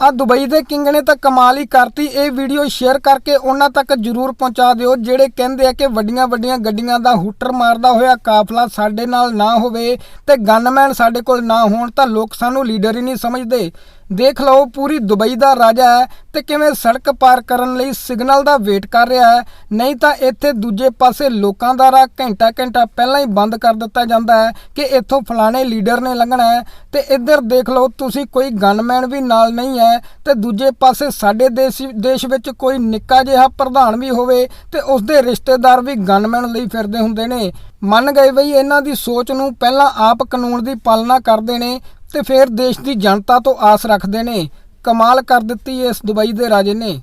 ਆ ਦੁਬਈ ਦੇ ਕਿੰਗ ਨੇ ਤਾਂ ਕਮਾਲ ਹੀ ਕਰਤੀ। ਇਹ ਵੀਡੀਓ ਸ਼ੇਅਰ ਕਰਕੇ ਉਹਨਾਂ ਤੱਕ ਜਰੂਰ ਪਹੁੰਚਾ ਦਿਓ, ਜਿਹੜੇ ਕਹਿੰਦੇ ਆ ਕਿ ਵੱਡੀਆਂ ਵੱਡੀਆਂ ਗੱਡੀਆਂ ਦਾ ਹੂਟਰ ਮਾਰਦਾ ਹੋਇਆ ਕਾਫਲਾ ਸਾਡੇ ਨਾਲ ਨਾ ਹੋਵੇ ਤੇ ਗਨਮੈਨ ਸਾਡੇ ਕੋਲ ਨਾ ਹੋਣ, ਤਾਂ ਲੋਕ ਸਾਨੂੰ ਲੀਡਰ ਹੀ ਨਹੀਂ ਸਮਝਦੇ। ਦੇਖ ਲਓ, ਪੂਰੀ ਦੁਬਈ ਦਾ ਰਾਜਾ ਹੈ ਤੇ ਕਿਵੇਂ ਸੜਕ ਪਾਰ ਕਰਨ ਲਈ ਸਿਗਨਲ ਦਾ ਵੇਟ ਕਰ ਰਿਹਾ ਹੈ। ਨਹੀਂ ਤਾਂ ਇੱਥੇ ਦੂਜੇ ਪਾਸੇ ਲੋਕਾਂ ਦਾ ਰਾਹ ਘੰਟਾ ਘੰਟਾ ਪਹਿਲਾਂ ਹੀ ਬੰਦ ਕਰ ਦਿੱਤਾ ਜਾਂਦਾ ਹੈ ਕਿ ਇੱਥੋਂ ਫਲਾਣੇ ਲੀਡਰ ਨੇ ਲੰਘਣਾ ਹੈ। ਤੇ ਇੱਧਰ ਦੇਖ ਲਓ, ਤੁਸੀਂ ਕੋਈ ਗਨਮੈਨ ਵੀ ਨਾਲ ਨਹੀਂ ਹੈ। ਤੇ ਦੂਜੇ ਪਾਸੇ ਸਾਡੇ ਦੇਸ਼ ਦੇਸ਼ ਵਿੱਚ ਕੋਈ ਨਿੱਕਾ ਜਿਹਾ ਪ੍ਰਧਾਨ ਵੀ ਹੋਵੇ ਤੇ ਉਸਦੇ ਰਿਸ਼ਤੇਦਾਰ ਵੀ ਗਨਮੈਨ ਲਈ ਫਿਰਦੇ ਹੁੰਦੇ ਨੇ। ਮੰਨ ਗਏ ਬਈ ਇਹਨਾਂ ਦੀ ਸੋਚ ਨੂੰ ਪਹਿਲਾਂ ਆਪ ਕਾਨੂੰਨ ਦੀ ਪਾਲਣਾ ਕਰਦੇ ਨੇ ਤੇ ਫਿਰ ਦੇਸ਼ ਦੀ ਜਨਤਾ ਤੋਂ ਆਸ ਰੱਖਦੇ ਨੇ। ਕਮਾਲ ਕਰ ਦਿੱਤੀ ਇਸ ਦੁਬਈ ਦੇ ਰਾਜੇ ਨੇ।